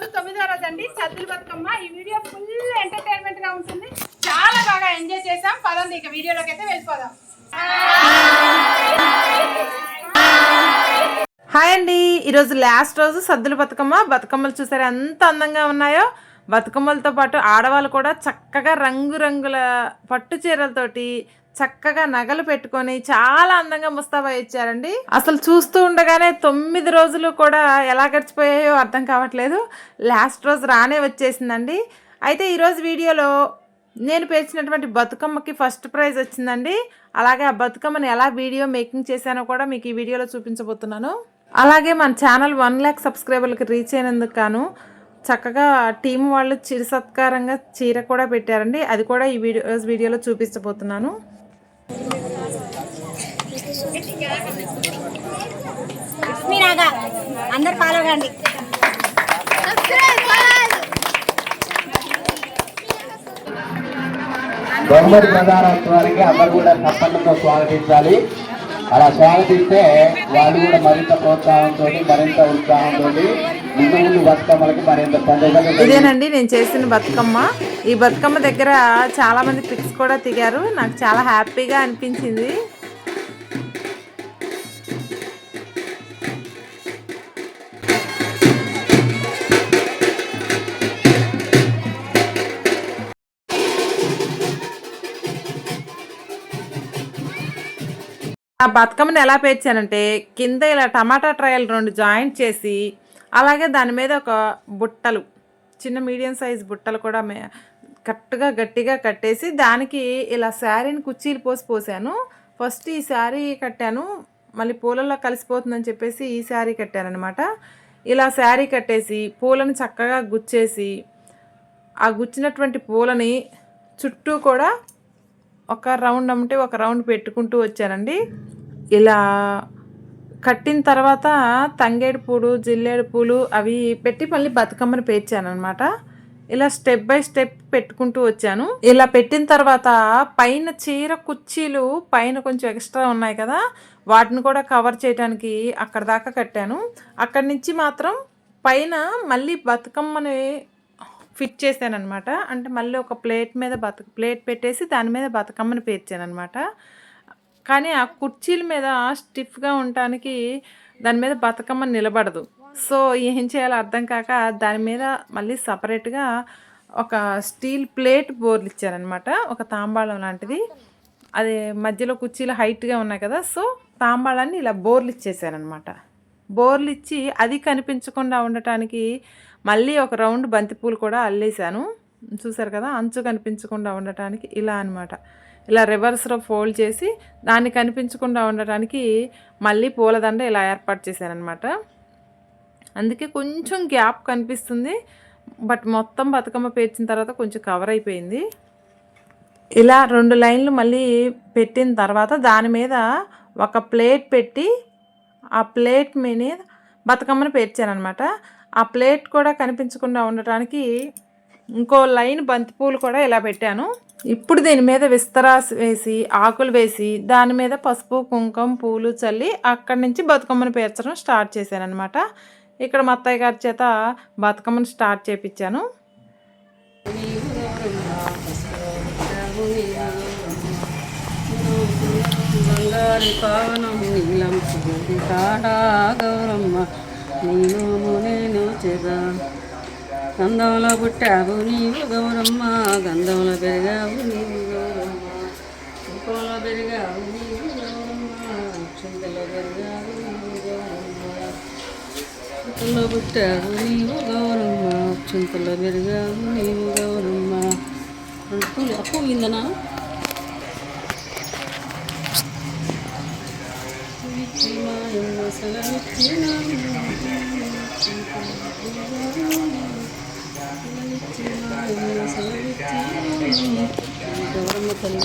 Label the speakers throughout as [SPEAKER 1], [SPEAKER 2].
[SPEAKER 1] రోజు తొమ్మిదో రోజు అండి. సద్దుల బతుకమ్మ. ఈ వీడియో ఫుల్ ఎంటర్టైన్మెంట్గా ఉంటుంది. చాలా బాగా ఎంజాయ్ చేసాం పదండి ఇక వీడియోలోకి అయితే వెళ్ళిపోదాం.
[SPEAKER 2] హాయ్ అండి. ఈరోజు లాస్ట్ రోజు సద్దుల బతుకమ్మ. బతుకమ్మలు చూసారు ఎంత అందంగా ఉన్నాయో? బతుకమ్మలతో పాటు ఆడవాళ్ళు కూడా చక్కగా రంగురంగుల పట్టు చీరలతోటి చక్కగా నగలు పెట్టుకొని చాలా అందంగా ముస్తాబా ఇచ్చారండి. అసలు చూస్తూ ఉండగానే తొమ్మిది రోజులు కూడా ఎలా గడిచిపోయాయో అర్థం కావట్లేదు. లాస్ట్ రోజు రానే వచ్చేసిందండి. అయితే ఈరోజు వీడియోలో నేను పేర్చినటువంటి బతుకమ్మకి ఫస్ట్ ప్రైజ్ వచ్చిందండి. అలాగే ఆ బతుకమ్మని ఎలా వీడియో మేకింగ్ చేశానో కూడా మీకు ఈ వీడియోలో చూపించబోతున్నాను. అలాగే మన ఛానల్ వన్ ల్యాక్ సబ్స్క్రైబర్లకి రీచ్ అయినందుకు గాను చక్కగా టీం వాళ్ళు చిరు సత్కారంగా చీర కూడా పెట్టారండి. అది కూడా ఈ వీడియో వీడియోలో చూపించబోతున్నాను.
[SPEAKER 3] మీరాగా అందరు ఫాలో కండి.
[SPEAKER 4] బహుమతి ప్రధానోత్సవానికి అందరు కూడా తప్పకుండా స్వాగతించాలి. అలా స్వాగతిస్తే వాళ్ళు కూడా మరింత ప్రోత్సాహంతో మరింత ఉత్సాహంతో
[SPEAKER 2] ఇదేనండి. నేను చేసిన బతుకమ్మ. ఈ బతుకమ్మ దగ్గర చాలా మంది పిక్స్ కూడా దిగారు నాకు చాలా హ్యాపీగా అనిపించింది. ఆ బతుకమ్మని ఎలా పేర్చానంటే కింద ఇలా టమాటా ట్రయల్ రెండు జాయింట్ చేసి అలాగే దాని మీద ఒక బుట్టలు చిన్న మీడియం సైజ్ బుట్టలు కూడా మే కరెక్ట్గా గట్టిగా కట్టేసి దానికి ఇలా శారీని కుర్చీలు పోసి పోసాను. ఫస్ట్ ఈ శారీ కట్టాను మళ్ళీ పూలలో కలిసిపోతుందని చెప్పేసి ఈ శారీ కట్టానమాట ఇలా శారీ కట్టేసి పూలను చక్కగా గుచ్చేసి ఆ గుచ్చినటువంటి పూలని చుట్టూ కూడా ఒక రౌండ్ అంటే ఒక రౌండ్ పెట్టుకుంటూ వచ్చానండి. ఇలా కట్టిన తర్వాత తంగేడు పూలు జిల్లేడు పూలు అవి పెట్టి మళ్ళీ బతుకమ్మని పేర్చాను అనమాట ఇలా స్టెప్ బై స్టెప్ పెట్టుకుంటూ వచ్చాను. ఇలా పెట్టిన తర్వాత పైన చీర కుర్చీలు పైన కొంచెం ఎక్స్ట్రా ఉన్నాయి కదా వాటిని కూడా కవర్ చేయడానికి అక్కడ దాకా కట్టాను. అక్కడి నుంచి మాత్రం పైన మళ్ళీ బతుకమ్మని ఫిట్ చేశాను అనమాట అంటే మళ్ళీ ఒక ప్లేట్ మీద బతుక ప్లేట్ పెట్టేసి దాని మీద బతుకమ్మని పేర్చాను అనమాట కానీ ఆ కుర్చీల మీద స్టిఫ్గా ఉండటానికి దాని మీద బతుకమ్మ నిలబడదు. సో ఏం చేయాలో అర్థం కాక దాని మీద మళ్ళీ సపరేట్గా ఒక స్టీల్ ప్లేట్ బోర్లు ఇచ్చారనమాట ఒక తాంబాళం లాంటిది. అది మధ్యలో కుర్చీలు హైట్గా ఉన్నాయి కదా సో తాంబాళాన్ని ఇలా బోర్లు ఇచ్చేసారనమాట బోర్లు ఇచ్చి అది కనిపించకుండా ఉండటానికి మళ్ళీ ఒక రౌండ్ బంతిపూలు కూడా అల్లేసాను చూసారు కదా అంచు కనిపించకుండా ఉండటానికి ఇలా అనమాట ఇలా రివర్స్లో ఫోల్డ్ చేసి దాన్ని కనిపించకుండా ఉండటానికి మళ్ళీ పూలదండ ఇలా ఏర్పాటు చేశానమాట అందుకే కొంచెం గ్యాప్ కనిపిస్తుంది బట్ మొత్తం బతుకమ్మ పేర్చిన తర్వాత కొంచెం కవర్ అయిపోయింది. ఇలా రెండు లైన్లు మళ్ళీ పెట్టిన తర్వాత దాని మీద ఒక ప్లేట్ పెట్టి ఆ ప్లేట్ మీద బతుకమ్మను పేర్చానమాట ఆ ప్లేట్ కూడా కనిపించకుండా ఉండటానికి ఇంకో లైన్ బంతిపూలు కూడా ఇలా పెట్టాను. ఇప్పుడు దీని మీద విస్తరాస్ వేసి ఆకులు వేసి దాని మీద పసుపు కుంకుమ పూలు చల్లి అక్కడి నుంచి బతుకమ్మను పేర్చడం స్టార్ట్ చేశాను అనమాట ఇక్కడ మా అత్తయ్య గారి చేత బతుకమ్మను స్టార్ట్ చేపించాను
[SPEAKER 5] బంగారి పావనం నీలం కాడా గౌరమ్మ నేను నేను గంధంలో పుట్టావు నీవు గౌరమ్మ గంధంలో పెరిగావు నీవు గౌరమ్మ. కుంకుమలో పెరిగావు నీవు గౌరమ్మ చింతలో పెరిగావు నీవు గౌరమ్మ. చింతలో పుట్టావు నీవు గౌరమ్మ చింతలో పెరిగావు నీవు గౌరమ్మ. రెండు పూలు అప్పు ఇందనా గౌరమ్మ తల్లి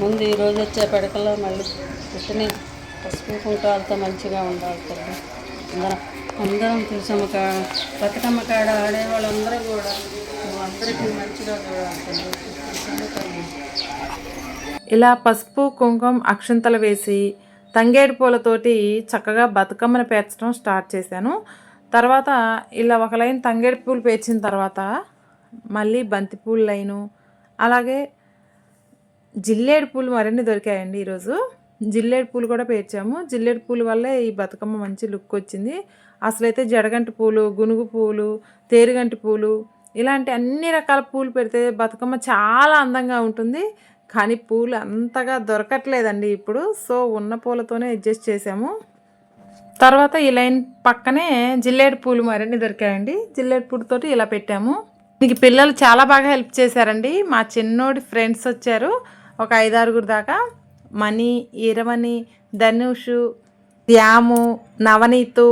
[SPEAKER 5] ముందు ఈరోజు వచ్చే పడకలో మళ్ళీ పుట్టిన పసుపు కుంకాలతో మంచిగా ఉండాలి తల్లి అందరం అందరం తులసమ్మ కా బతుకమ్మ కాడ ఆడే వాళ్ళందరూ కూడా అందరికీ మంచిగా చూడాలి తులసమ్మ తల్లి
[SPEAKER 2] ఇలా పసుపు కుంకుమ అక్షంతలు వేసి తంగేడు పూలతోటి చక్కగా బతుకమ్మను పేర్చడం స్టార్ట్ చేశాను. తర్వాత ఇలా ఒక లైన్ తంగేడు పూలు పేర్చిన తర్వాత మళ్ళీ బంతి పూలు లైను అలాగే జిల్లేడు పూలు మరిన్ని దొరికాయండి ఈరోజు. జిల్లేడు పూలు కూడా పేర్చాము. జిల్లేడు పూలు వల్లే ఈ బతుకమ్మ మంచి లుక్ వచ్చింది. అసలైతే జడగంటి పూలు గునుగు పూలు తేరుగంటి పూలు ఇలాంటి అన్ని రకాల పూలు పెడితే బతుకమ్మ చాలా అందంగా ఉంటుంది. కానీ పూలు అంతగా దొరకట్లేదండి ఇప్పుడు. సో ఉన్న పూలతోనే అడ్జస్ట్ చేసాము తర్వాత ఈ లైన్ పక్కనే జిల్లేడు పూలు మరిన్ని దొరికాయండి. జిల్లేడు పూలతోటి ఇలా పెట్టాము. దీనికి పిల్లలు చాలా బాగా హెల్ప్ చేశారండి. మా చిన్నోడి ఫ్రెండ్స్ వచ్చారు. ఒక ఐదారుగురు దాకా. మణి ఈరమణి ధనుషు శ్యాము నవనీతు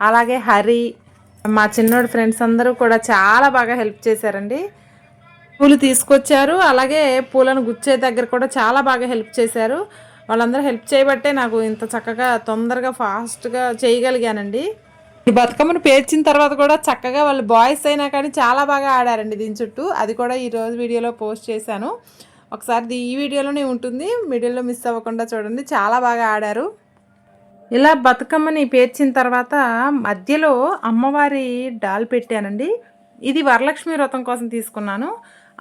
[SPEAKER 2] అలాగే హరి. మా చిన్నోడి ఫ్రెండ్స్ అందరూ కూడా చాలా బాగా హెల్ప్ చేశారండి. పూలు తీసుకొచ్చారు. అలాగే పూలను గుచ్చే దగ్గర కూడా చాలా బాగా హెల్ప్ చేశారు. వాళ్ళందరూ హెల్ప్ చేయబట్టే నాకు ఇంత చక్కగా తొందరగా ఫాస్ట్గా చేయగలిగానండి. ఈ బతుకమ్మను పేర్చిన తర్వాత కూడా చక్కగా వాళ్ళు బాయ్స్ అయినా కానీ చాలా బాగా ఆడారండి దీని చుట్టూ. అది కూడా ఈరోజు వీడియోలో పోస్ట్ చేశాను. ఒకసారి ఈ వీడియోలోనే ఉంటుంది. వీడియోలో మిస్ అవ్వకుండా చూడండి. చాలా బాగా ఆడారు. ఇలా బతుకమ్మని పేర్చిన తర్వాత మధ్యలో అమ్మవారి డాల్ పెట్టానండి. ఇది వరలక్ష్మి వ్రతం కోసం తీసుకున్నాను.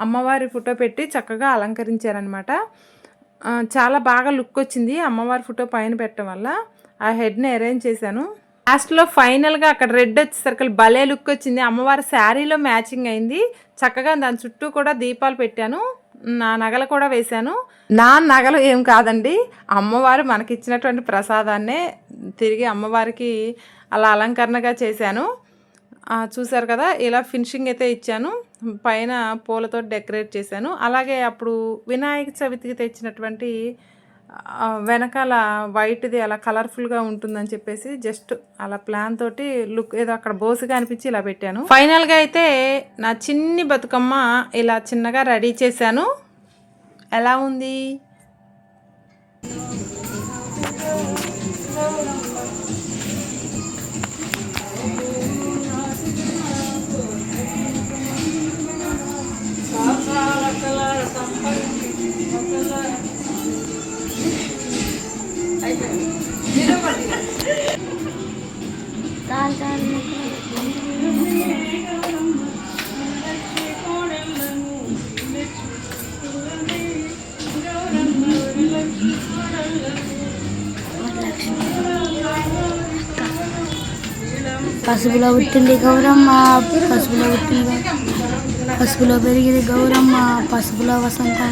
[SPEAKER 2] అమ్మవారి ఫోటో పెట్టి చక్కగా అలంకరించారనమాట చాలా బాగా లుక్ వచ్చింది అమ్మవారి ఫోటో పైన పెట్టడం వల్ల. ఆ హెడ్ని అరేంజ్ చేశాను. లాస్ట్లో ఫైనల్గా అక్కడ రెడ్ వచ్చేసరికి భలే లుక్ వచ్చింది. అమ్మవారి శారీలో మ్యాచింగ్ అయింది. చక్కగా దాని చుట్టూ కూడా దీపాలు పెట్టాను. నా నగలు కూడా వేశాను. నా నగలు ఏం కాదండి. అమ్మవారు మనకిచ్చినటువంటి ప్రసాదాన్నే తిరిగి అమ్మవారికి అలా అలంకరణగా చేశాను. చూశారు కదా ఇలా ఫినిషింగ్ అయితే ఇచ్చాను. పైన పూలతో డెకరేట్ చేశాను. అలాగే అప్పుడు వినాయక చవితికి తెచ్చినటువంటి వెనకాల వైట్ది అలా కలర్ఫుల్గా ఉంటుందని చెప్పేసి జస్ట్ అలా ప్లాన్ తోటి లుక్ ఏదో అక్కడ బోసుగా అనిపించి ఇలా పెట్టాను. ఫైనల్గా అయితే నా చిన్ని బతుకమ్మ ఇలా చిన్నగా రెడీ చేశాను. ఎలా ఉంది?
[SPEAKER 6] పసుపులో పుట్టింది గౌరమ్మ పసుపులో పుట్టింది పసుపులో పెరిగింది గౌరమ్మ పసుపులో వసంతం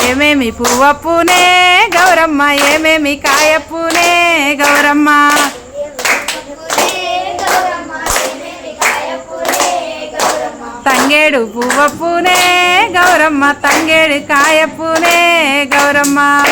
[SPEAKER 2] ఏమేమి పువ్వప్పునే గౌరమ్మ? ఏమేమి కాయప్పునే గౌరమ్మ? తంగేడు పువ్వప్పునే గౌరమ్మ. తంగేడు కాయప్పునే గౌరమ్మ.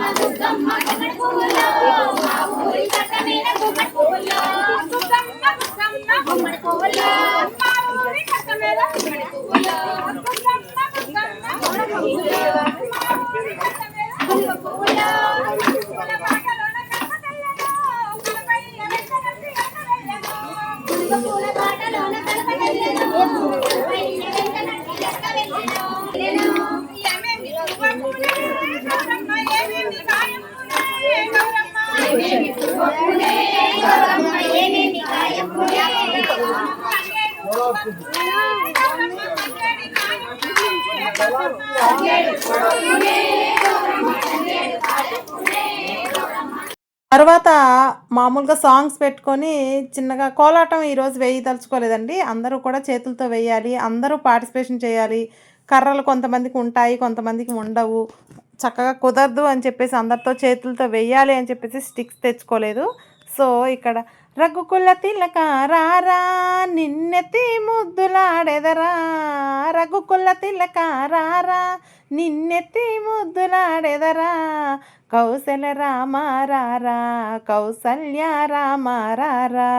[SPEAKER 1] i'm Mama,
[SPEAKER 2] తర్వాత మామూలుగా సాంగ్స్ పెట్టుకొని చిన్నగా కోలాటం ఈరోజు వేయదలుచుకోలేదండి అందరూ కూడా చేతులతో వేయాలి అందరూ పార్టిసిపేషన్ చేయాలి. కర్రలు కొంతమందికి ఉంటాయి కొంతమందికి ఉండవు. చక్కగా కుదరదు అని చెప్పేసి అందరితో చేతులతో వేయాలి అని చెప్పేసి స్టిక్స్ తెచ్చుకోలేదు. సో ఇక్కడ రఘుకుల తిలక రారా నిన్నెత్తి ముద్దులాడెదరా. రఘుకుల తిలక రారా నిన్నెత్తి ముద్దులాడెదరా. కౌశల రామారారా కౌసల్య రామారారా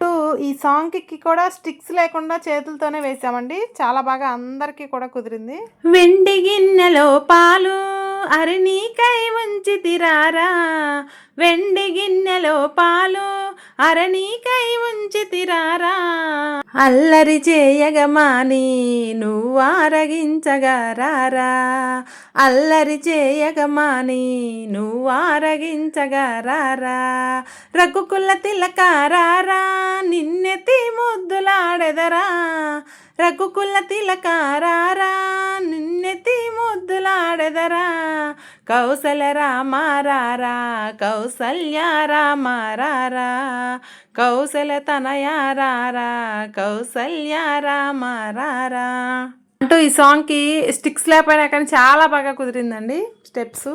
[SPEAKER 2] టూ ఈ సాంగ్కి కూడా స్టిక్స్ లేకుండా చేతులతోనే వేసామండి. చాలా బాగా అందరికీ కూడా కుదిరింది. వెండి గిన్నెలో పాలు అరణీకై ఉంచి తిరారా. వెండి గిన్నెలో పాలు అరణీకై ఉంచి తిరారా అల్లరి చేయగమాని నువ్వు ఆరగించగారారా. అల్లరి చేయగమాని నువ్వు ఆరగించగారారా. రఘుకుల తిలకారారా నిన్నెతి ముద్దులాడెదరా. రఘుకుల తిలకారారా నిన్నెతి ముద్దులాడెదరా. కౌసల రామారారా కౌసల్య రామారారా కౌసల తనయారారా కౌసల్య రామారారా అంటూ ఈ సాంగ్కి స్టిక్స్ లేకపోయినా కానీ చాలా బాగా కుదిరిందండి స్టెప్స్.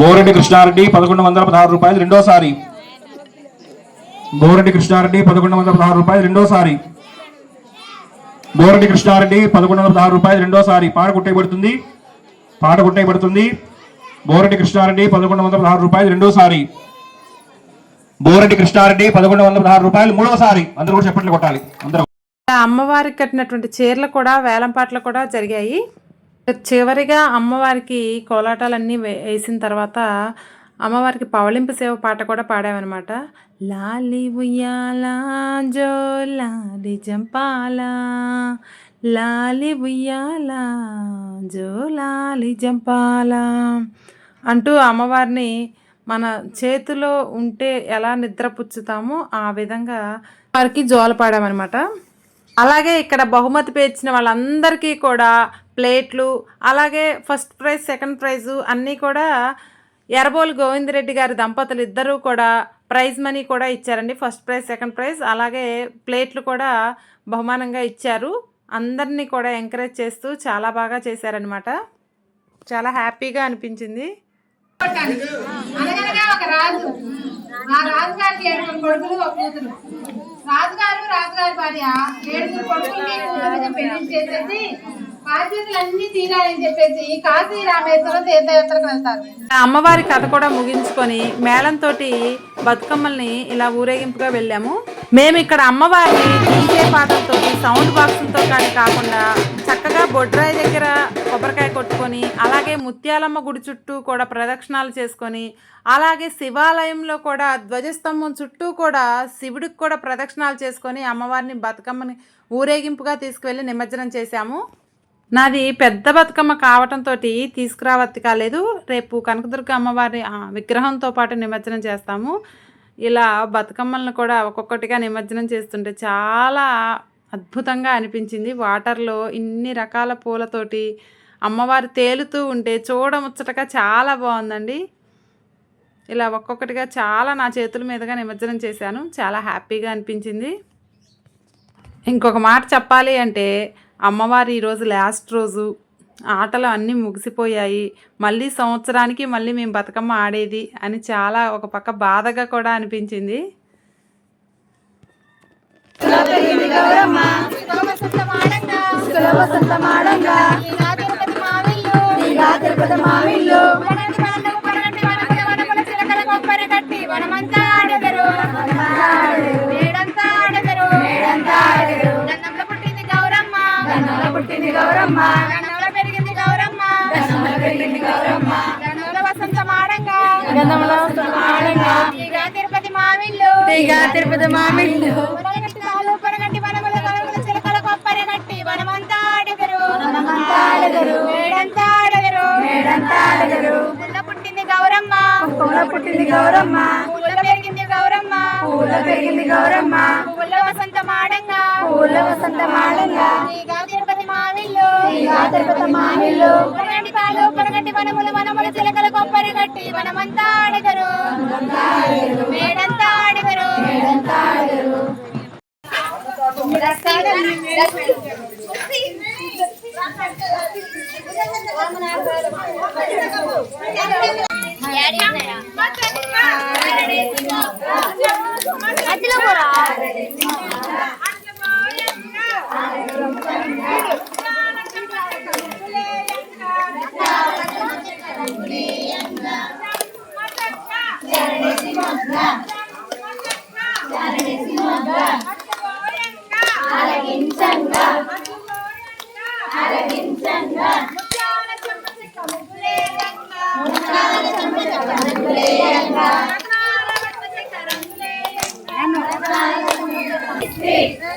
[SPEAKER 7] మోరెడ్డి కృష్ణారెడ్డి పదకొండు వందల పదహారు రూపాయలు రెండోసారి. బోరెడ్డి కృష్ణారెడ్డి పదకొండు వందల పదహారు రూపాయలు రెండోసారి. బోరెడ్డి కృష్ణారెడ్డి పదకొండు వందల పదహారు రూపాయలు రెండోసారి. పాట కొట్టేయబడుతుంది పాట కొట్టేయబడుతుంది బోరెడ్డి కృష్ణారెడ్డి పదకొండు వందల పదహారు రూపాయలు రెండోసారి. బోరెడ్డి కృష్ణారెడ్డి పదకొండు వందల పదహారు రూపాయలు మూడోసారి. అందరూ కూడా చెప్పట్లు కొట్టాలి. అందరూ.
[SPEAKER 2] అమ్మవారికి కట్టినటువంటి చీరలు కూడా వేలంపాట్లు కూడా జరిగాయి. చివరిగా అమ్మవారికి కోలాటాలన్నీ వేసిన తర్వాత అమ్మవారికి పవలింపు సేవ పాట కూడా పాడామన్నమాట. లాలి ఉయ్యాల జో లాలి జంపాల లాలి జో లాలి జంపాల అంటూ అమ్మవారిని మన చేతిలో ఉంటే ఎలా నిద్రపుచ్చుతామో ఆ విధంగా వారికి జోల పాడామన్నమాట. అలాగే ఇక్కడ బహుమతి పేర్చిన వాళ్ళందరికీ కూడా ప్లేట్లు అలాగే ఫస్ట్ ప్రైజ్ సెకండ్ ప్రైజు అన్నీ కూడా ఎర్రబోలు గోవిందరెడ్డి గారి దంపతులు ఇద్దరూ కూడా ప్రైజ్ మనీ కూడా ఇచ్చారండి. First prize second prize. అలాగే ప్లేట్లు కూడా బహుమానంగా ఇచ్చారు. అందరినీ కూడా ఎంకరేజ్ చేస్తూ చాలా బాగా చేశారనమాట చాలా హ్యాపీగా అనిపించింది.
[SPEAKER 1] ఒక రాజు. ఆ రాజుగారికి ఏడుగురు కొడుకులు ఒక కూతురు. రాజుగారు రాజుగారి భార్య ఏడుగురు కొడుకులు పెళ్ళి చేసేసి బాధ్యతలన్నీ తీరాలని చెప్పేసి కాశీ రామేశ్వరం తీర్థయాత్రకు వెళ్తారు.
[SPEAKER 2] అమ్మవారి కథ కూడా ముగించుకొని మేళంతో బతుకమ్మల్ని ఇలా ఊరేగింపుగా వెళ్ళాము. మేము ఇక్కడ అమ్మవారిని డీజే పాటలతో సౌండ్ బాక్సులతో కానీ కాకుండా చక్కగా బొడ్రాయి దగ్గర కొబ్బరికాయ కొట్టుకొని అలాగే ముత్యాలమ్మ గుడి చుట్టూ కూడా ప్రదక్షిణాలు చేసుకొని అలాగే శివాలయంలో కూడా ధ్వజస్తంభం చుట్టూ కూడా శివుడికి కూడా ప్రదక్షిణాలు చేసుకొని అమ్మవారిని బతుకమ్మని ఊరేగింపుగా తీసుకువెళ్ళి నిమజ్జనం చేశాము. నాది పెద్ద బతుకమ్మ కావటంతో తీసుకురావత్తి కాలేదు. రేపు కనకదుర్గ అమ్మవారి విగ్రహంతో పాటు నిమజ్జనం చేస్తాము. ఇలా బతుకమ్మలను కూడా ఒక్కొక్కటిగా నిమజ్జనం చేస్తుంటే చాలా అద్భుతంగా అనిపించింది. వాటర్లో ఇన్ని రకాల పూలతోటి అమ్మవారు తేలుతూ ఉంటే చూడముచ్చటగా చాలా బాగుందండి. ఇలా ఒక్కొక్కటిగా చాలా నా చేతుల మీదుగా నిమజ్జనం చేశాను. చాలా హ్యాపీగా అనిపించింది. ఇంకొక మాట చెప్పాలి అంటే అమ్మవారి ఈరోజు లాస్ట్ రోజు. ఆటలు అన్నీ ముగిసిపోయాయి. మళ్ళీ సంవత్సరానికి మళ్ళీ మేము బతుకమ్మ ఆడేది అని చాలా ఒక పక్క బాధగా కూడా అనిపించింది.
[SPEAKER 1] వనమంతా ఆడెదరు పుట్టింది గౌరమ్మ. గంధంలో పెరిగింది గౌరమ్మ. గంధంలో పెరిగింది గౌరమ్మ. గంధంలో వసంతం ఆడంగా. గంధంలో వసంతం ఆడంగా. తీగ తిరుపతి మామిళ్ళు. తీగ తిరుపతి మామిళ్ళు. పరగట్టి తాలు పరగట్టి వనముల వనముల చిలకల కొప్పరి గట్టి వనమంతా ఆడెదరు వనమంతా ఆడెదరు వేడంతా ఆడెదరు వేడంతా ఆడెదరు పుల్ల పుట్టింది గౌరమ్మ. పుల్ల పుట్టింది గౌరమ్మ. పుల్ల పెరిగింది గౌరమ్మ. పుల్ల పెరిగింది గౌరమ్మ. పుల్ల వసంతం ఆడంగా. పుల్ల వసంతం ఆడంగా. తీగ తిరుపతి మామిళ్ళు. మామిళ్ళు పొరగంటి పొరగంటి వనములు వనములు చిలకలు కొబ్బరి గట్టి మనమంతా అడగరు
[SPEAKER 2] ఇదండి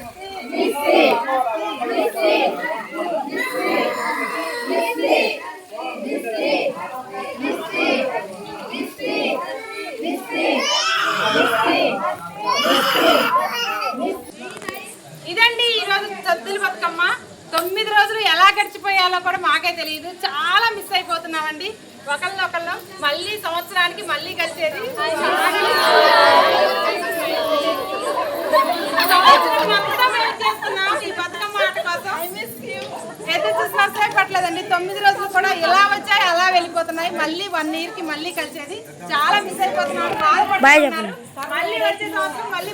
[SPEAKER 2] మాకే తెలియదు చాలా మిస్ అయిపోతున్నామండి. ఒకళ్ళు ఒకళ్ళు. మళ్ళీ సంవత్సరానికి మళ్ళీ కలిసేది. పట్టలేదండి తొమ్మిది రోజులు కూడా ఇలా వచ్చాయి అలా వెళ్ళిపోతున్నాయి. మళ్ళీ వన్ ఇయర్కి మళ్ళీ కలిసేది. చాలా మిస్ అయిపోతున్నాం. మళ్ళీ వచ్చే సంవత్సరం మళ్ళీ